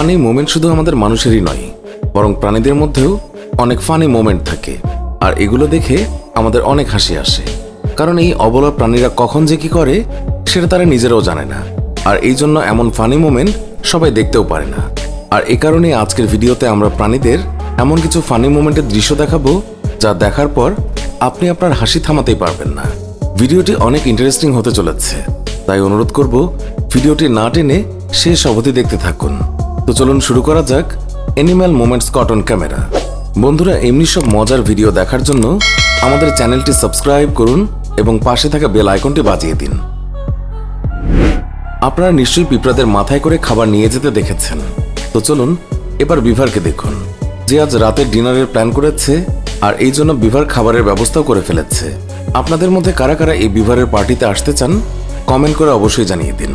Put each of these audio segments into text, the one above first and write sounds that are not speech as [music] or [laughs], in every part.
Funny moment শুধু আমাদের মানুষেরই নয়, বরং প্রাণীদের মধ্যেও অনেক ফানি মোমেন্ট থাকে। আর এগুলো দেখে আমাদের অনেক হাসি আসে। কারণ এই অবলা প্রাণীরা কখন যে কি করে, সেটা তারা নিজেরাও জানে না। আর এই জন্য এমন ফানি মোমেন্ট সবাই দেখতেও পারে না। আর এ কারণে আজকের ভিডিওতে আমরা প্রাণীদের এমন কিছু ফানি মোমেন্টের দৃশ্য দেখাবো, যা দেখার পর আপনি আপনার হাসি থামাতেই পারবেন না। ভিডিওটি অনেক ইন্টারেস্টিং হতে চলেছে। তাই অনুরোধ করব, ভিডিওটি না টেনে শেষ অবধি দেখতে থাকুন। তো চলুন শুরু করা যাক অ্যানিম্যাল মোমেন্টস কটন ক্যামেরা বন্ধুরা, এমনি সব মজার ভিডিও দেখার জন্য আমাদের চ্যানেলটি সাবস্ক্রাইব করুন এবং পাশে থাকা বেল আইকনটি বাজিয়ে দিন। আপনারা নিশ্চয়ই পিঁপড়াদের মাথায় করে খাবার নিয়ে যেতে দেখেছেন। তো চলুন এবার বিভারকে দেখুন। যে আজ রাতের ডিনারের প্ল্যান করেছে আর এই জন্য বিভার খাবারের ব্যবস্থাও করে ফেলেছে। আপনাদের মধ্যে কারা কারা এই বিভারের পার্টিতে আসতে চান কমেন্ট করে অবশ্যই জানিয়ে দিন।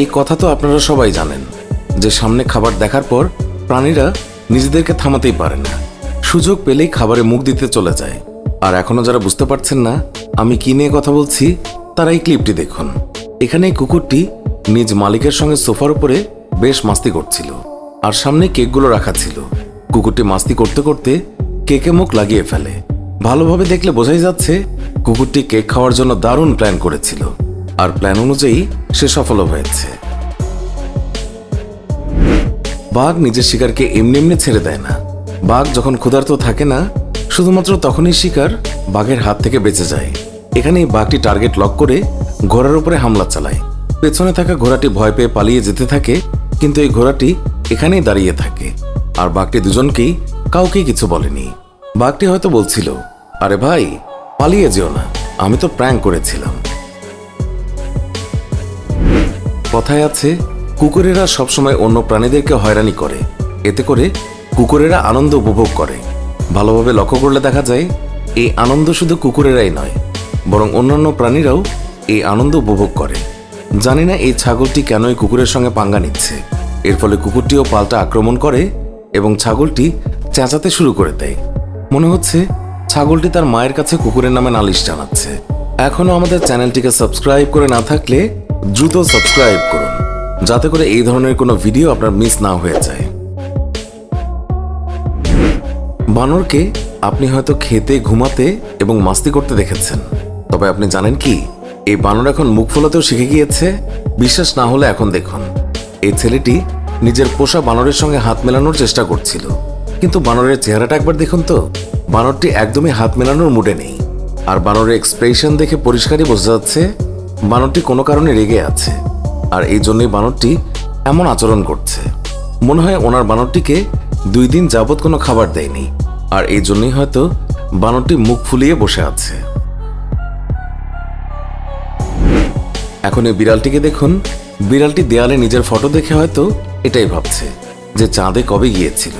এই কথা তো আপনারা সবাই জানেন, যে সামনে খাবার দেখার পর প্রাণীরা নিজেদেরকে থামাতেই পারে না। সুযোগ পেলেই খাবারে মুখ দিতে চলে যায়। আর এখনও যারা বুঝতে পারছেন না আমি কি নিয়ে কথা বলছি তারা এই ক্লিপটি দেখুন। এখানে এই কুকুরটি নিজ মালিকের সঙ্গে সোফার উপরে বেশ মাস্তি করছিল। আর সামনে কেকগুলো রাখা ছিল। কুকুরটি মাস্তি করতে করতে কেকে মুখ লাগিয়ে ফেলে। ভালোভাবে দেখলে বোঝাই যাচ্ছে, কুকুরটি কেক খাওয়ার জন্য দারুণ প্ল্যান করেছিল। আর প্ল্যান অনুযায়ী সে সফল হয়েছে। বাঘ নিজের শিকারকে এমনি এমনি ছেড়ে দেয় না। বাঘ যখন ক্ষুধার্ত থাকে না, শুধুমাত্র তখনই শিকার বাঘের হাত থেকে বেঁচে যায়। এখানে বাঘটি টার্গেট লক করে ঘোড়ার উপরে হামলা চালায়। পেছনে থাকা ঘোড়াটি ভয় পেয়ে পালিয়ে যেতে থাকে, কিন্তু এই ঘোড়াটি এখানেই দাঁড়িয়ে থাকে। আর বাঘটি দুজনকেই কাউকেই কিছু বলেনি। বাঘটি হয়তো বলছিল, আরে ভাই, পালিয়ে যেও না, আমি তো প্র্যাঙ্ক করেছিলাম। কথায় আছে, কুকুরেরা সবসময় অন্য প্রাণীদেরকে হয়রানি করে। এতে করে কুকুরেরা আনন্দ উপভোগ করে। ভালোভাবে লক্ষ্য করলে দেখা যায়, এই আনন্দ শুধু কুকুরেরাই নয়, বরং অন্যান্য প্রাণীরাও এই আনন্দ উপভোগ করে। জানি না এই ছাগলটি কেনই কুকুরের সঙ্গে পাঙ্গা নিচ্ছে। এর ফলে কুকুরটিও পাল্টা আক্রমণ করে এবং ছাগলটি চেঁচাতে শুরু করে দেয়। মনে হচ্ছে, ছাগলটি তার মায়ের কাছে কুকুরের নামে নালিশ জানাচ্ছে। এখনও আমাদের চ্যানেলটিকে সাবস্ক্রাইব করে না থাকলে দ্রুত সাবস্ক্রাইব করুন, যাতে করে এই ধরনের কোনো ভিডিও আপনার মিস না হয়ে যায়। বানরকে আপনি হয়তো খেতে, ঘুমাতে এবং মাস্তি করতে দেখেছেন। তবে আপনি জানেন কি, এই বানর এখন মুখ ফোলাতেও শিখে গিয়েছে। বিশ্বাস না হলে এখন দেখুন, এই ছেলেটি নিজের পোষা বানরের সঙ্গে হাত মেলানোর চেষ্টা করছিল। কিন্তু বানরের চেহারাটা একবার দেখুন তো। বানরটি একদমই হাত মেলানোর মুডে নেই। আর বানরের এক্সপ্রেশন দেখে পরিষ্কারই বোঝা যাচ্ছে বানরটি কোনো কারণে রেগে আছে, আর এই জন্যই বানরটি এমন আচরণ করছে। মনে হয় ওনার বানরটিকে দুই দিন যাবৎ কোনো খাবার দেয়নি, আর এই জন্যই হয়তো বানরটি মুখ ফুলিয়ে বসে আছে। এখন এই বিড়ালটিকে দেখুন। বিড়ালটি দেয়ালে নিজের ফটো দেখে হয়তো এটাই ভাবছে যে চাঁদে কবে গিয়েছিল।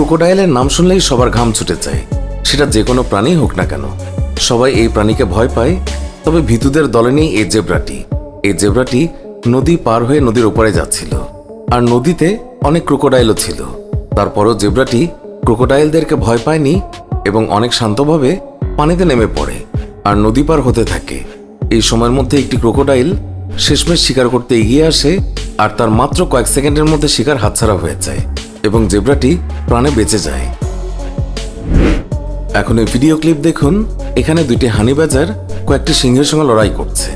ক্রোকোডাইলের নাম শুনলেই সবার ঘাম ছুটে যায়। সেটা যে কোনো প্রাণী হোক না কেন। সবাই এই প্রাণীকে ভয় পায়, তবে ভিতুদের দলে নেই এই জেব্রাটি। এই জেব্রাটি নদী পার হয়ে নদীর ওপারে যাচ্ছিল। আর নদীতে অনেক ক্রোকোডাইলও ছিল। তারপরও জেব্রাটি ক্রোকোডাইলদেরকে ভয় পায়নি এবং অনেক শান্তভাবে পানিতে নেমে পড়ে আর নদী পার হতে থাকে। এই সময়ের মধ্যে একটি ক্রোকোডাইল শেষমেশ শিকার করতে এগিয়ে আসে আর তার মাত্র কয়েক সেকেন্ডের মধ্যে শিকার হাতছাড়া হয়ে যায়। এবং জেব্রাটি প্রাণে বেঁচে যায়। এখন এই ভিডিও ক্লিপ দেখুন, এখানে দুইটি হানি বাজার কয়েকটি সিংহের সঙ্গে লড়াই করছে।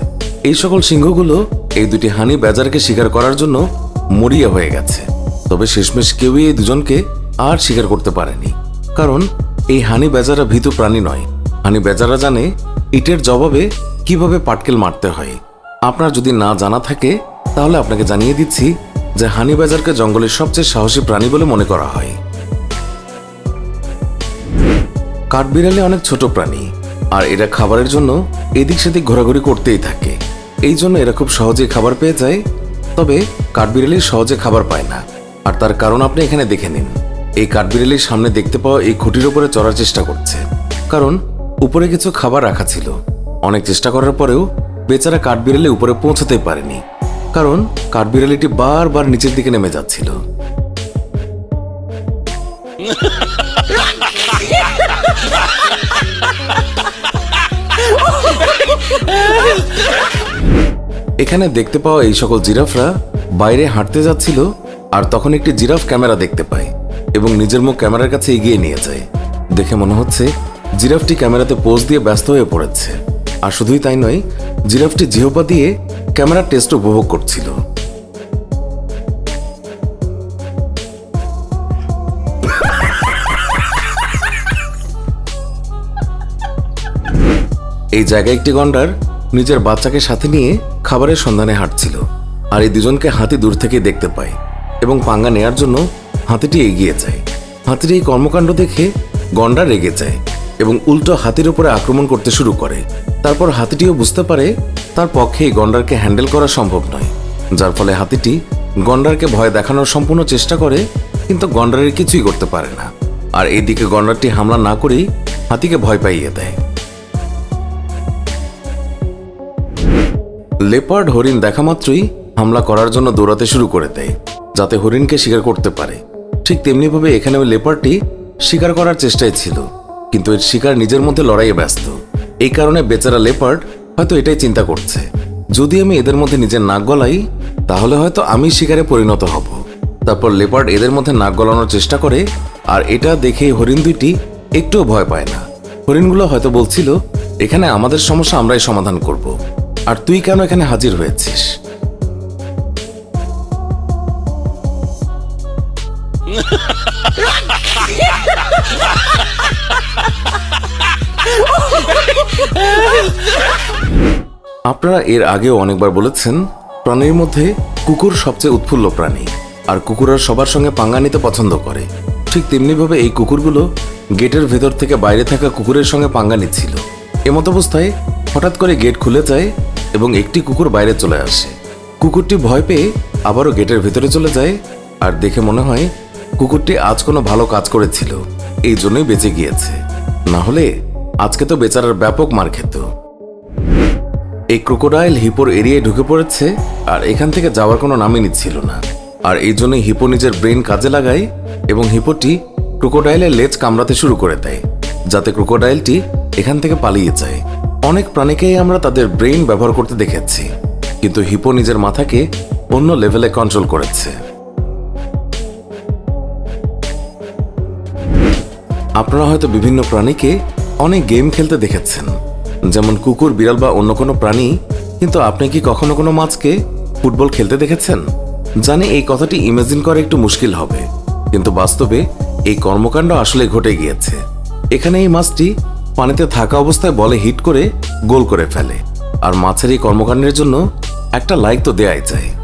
এই সকল সিংহগুলো এই দুটি হানি বাজারকে শিকার করার জন্য মরিয়া হয়ে গেছে। তবে শেষমেশ কেউই এই দুজনকে আর শিকার করতে পারেনি। কারণ এই হানি বেজারা ভীতু প্রাণী নয়। হানি বেজারা জানে ইটের জবাবে কীভাবে পাটকেল মারতে হয়। আপনার যদি না জানা থাকে, তাহলে আপনাকে জানিয়ে দিচ্ছি যে হানি বাজারকে জঙ্গলের সবচেয়ে সাহসী প্রাণী বলে মনে করা হয়। কাঠবিড়ালি অনেক ছোট প্রাণী, আর এরা খাবারের জন্য এদিক সেদিক ঘোরাঘুরি করতেই থাকে। এই জন্য এরা খুব সহজে খাবার পেয়ে যায়। তবে কাঠবিড়ালি সহজে খাবার পায় না, আর তার কারণ আপনি এখানে দেখে নিন। এই কাঠবিড়ালির সামনে দেখতে পাওয়া এই খুঁটির উপরে চড়ার চেষ্টা করছে। কারণ উপরে কিছু খাবার রাখা ছিল। অনেক চেষ্টা করার পরেও বেচারা কাঠবিড়ালি উপরে পৌঁছাতে পারেনি। কারণ কাঠবিড়ালিটি বারবার নিচের দিকে নেমে যাচ্ছিল। এখানে দেখতে পাওয়া এই সকল জিরাফরা বাইরে হাঁটতে যাচ্ছিল আর তখন একটি জিরাফ ক্যামেরা দেখতে পায় এবং নিজের মুখ ক্যামেরার কাছে এগিয়ে নিয়ে যায়। দেখে মনে হচ্ছে জিরাফটি ক্যামেরাতে পোজ দিয়ে ব্যস্ত হয়ে পড়েছে। আর শুধুই তাই নয়, জিরাফটি জিহবা দিয়ে ক্যামেরার টেস্ট উপভোগ করছিল। এই জায়গায় একটি গন্ডার নিজের বাচ্চাকে সাথে নিয়ে খাবারের সন্ধানে হাঁটছিল আর এই দুজনকে হাতি দূর থেকে দেখতে পায় এবং পাঙ্গা নেয়ার জন্য হাতিটি এগিয়ে যায়। হাতির এই কর্মকাণ্ড দেখে গন্ডার রেগে যায়। এবং উল্টো হাতির উপরে আক্রমণ করতে শুরু করে। তারপর হাতিটিও বুঝতে পারে, তার পক্ষে এই গন্ডারকে হ্যান্ডেল করা সম্ভব নয়। যার ফলে হাতিটি গন্ডারকে ভয় দেখানোর সম্পূর্ণ চেষ্টা করে, কিন্তু গন্ডারের কিছুই করতে পারে না। আর এদিকে গন্ডারটি হামলা না করেই হাতিকে ভয় পাইয়ে দেয়। লেপার্ড হরিণ দেখা মাত্রই হামলা করার জন্য দৌড়াতে শুরু করে দেয়, যাতে হরিণকে শিকার করতে পারে। ঠিক তেমনিভাবে এখানে ওই লেপারটি শিকার করার চেষ্টায় ছিল। কিন্তু এর শিকার নিজের মধ্যে লড়াইয়ে ব্যস্ত। এই কারণে বেচারা লেপার্ড হয়তো এটাই চিন্তা করছে। যদি আমি এদের মধ্যে নিজের নাক গলাই, তাহলে হয়তো আমি শিকারে পরিণত হব। তারপর লেপার্ড এদের মধ্যে নাক গলানোর চেষ্টা করে, আর এটা দেখে হরিণ দুইটি একটুও ভয় পায় না। হরিণগুলো হয়তো বলছিল, এখানে আমাদের সমস্যা, আমরাই সমাধান করব। আর তুই কেন এখানে হাজির হয়েছিস? [laughs] আপনারা এর আগেও অনেকবার বলেছেন, প্রাণীর মধ্যে কুকুর সবচেয়ে উৎফুল্ল প্রাণী, আর কুকুররা সবার সঙ্গে পাঙ্গা নিতে পছন্দ করে। ঠিক তেমনিভাবে এই কুকুরগুলো গেটের ভেতর থেকে বাইরে থাকা কুকুরের সঙ্গে পাঙ্গা নিচ্ছিল। এমত অবস্থায় হঠাৎ করে গেট খুলে যায় এবং একটি কুকুর বাইরে চলে আসে। কুকুরটি ভয় পেয়ে আবারও গেটের ভেতরে চলে যায়, আর দেখে মনে হয় কুকুরটি আজ কোনো ভালো কাজ করেছিল, এই জন্যই বেঁচে গিয়েছে। না হলে আজকে তো বেচারার ব্যাপক মার খেত। এই ক্রোকোডাইল হিপোর এরিয়ায় ঢুকে পড়েছে আর এখান থেকে যাওয়ার কোনো নামই নিচ্ছিল না। আর এই জন্যই হিপো নিজের ব্রেন কাজে লাগায় এবং হিপোটি ক্রোকোডাইলের লেজ কামড়াতে শুরু করে দেয়, যাতে ক্রোকোডাইলটি এখান থেকে পালিয়ে যায়। অনেক প্রাণীকেই আমরা তাদের ব্রেন ব্যবহার করতে দেখেছি, কিন্তু হিপো নিজের মাথাকে অন্য লেভেলে কন্ট্রোল করেছে। আপনারা হয়তো বিভিন্ন প্রাণীকে অনেক গেম খেলতে দেখেছেন। যেমন কুকুর, বিড়াল বা অন্য কোনো প্রাণী। কিন্তু আপনি কি কখনো কোনো মাছকে ফুটবল খেলতে দেখেছেন? জানি এই কথাটি ইমাজিন করা একটু মুশকিল হবে। কিন্তু বাস্তবে এই কর্মকাণ্ড আসলে ঘটে গিয়েছে। এখানে এই মাছটি পানিতে থাকা অবস্থায় বলে হিট করে গোল করে ফেলে। আর মাছের এই কর্মকাণ্ডের জন্য একটা লাইক তো দেয়াই যায়।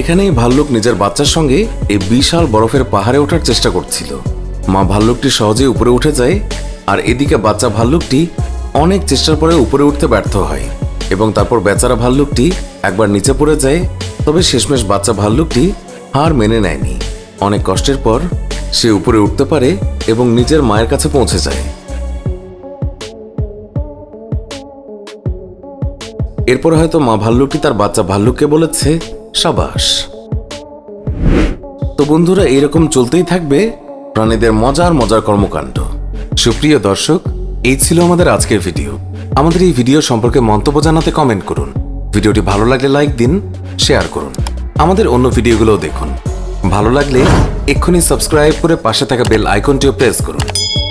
এখানেই ভাল্লুক নিজের বাচ্চার সঙ্গে এই বিশাল বরফের পাহাড়ে ওঠার চেষ্টা করছিল। মা ভাল্লুকটি সহজেই উপরে উঠে যায় আর এদিকে বাচ্চা ভাল্লুকটি অনেক চেষ্টার পরে উপরে উঠতে ব্যর্থ হয় এবং তারপর বেচারা ভাল্লুকটি একবার নিচে পড়ে যায়, তবে শেষমেশ বাচ্চা ভাল্লুকটি হার মেনে নেয়নি। অনেক কষ্টের পর সে উপরে উঠতে পারে এবং নিজের মায়ের কাছে পৌঁছে যায়। এরপর হয়তো মা ভাল্লুকটি তার বাচ্চা ভাল্লুককে বলেছে সাবাস। তো বন্ধুরা এরকম চলতেই থাকবে প্রাণীদের মজার মজার কর্মকাণ্ড। সুপ্রিয় দর্শক, এই ছিল আমাদের আজকের ভিডিও। আমাদের এই ভিডিও সম্পর্কে মন্তব্য জানাতে কমেন্ট করুন। ভিডিওটি ভালো লাগলে লাইক দিন শেয়ার করুন। আমাদের অন্য ভিডিওগুলোও দেখুন। ভালো লাগলে এক্ষুনি সাবস্ক্রাইব করে পাশে থাকা বেল আইকনটিও প্রেস করুন।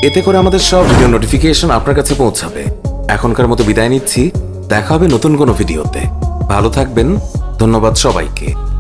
এতে করে আমাদের সব ভিডিও নোটিফিকেশন আপনার কাছে পৌঁছাবে। এখনকার মতো বিদায় নিচ্ছি। দেখা হবে নতুন কোনো ভিডিওতে। ভালো থাকবেন ধন্যবাদ সবাইকে।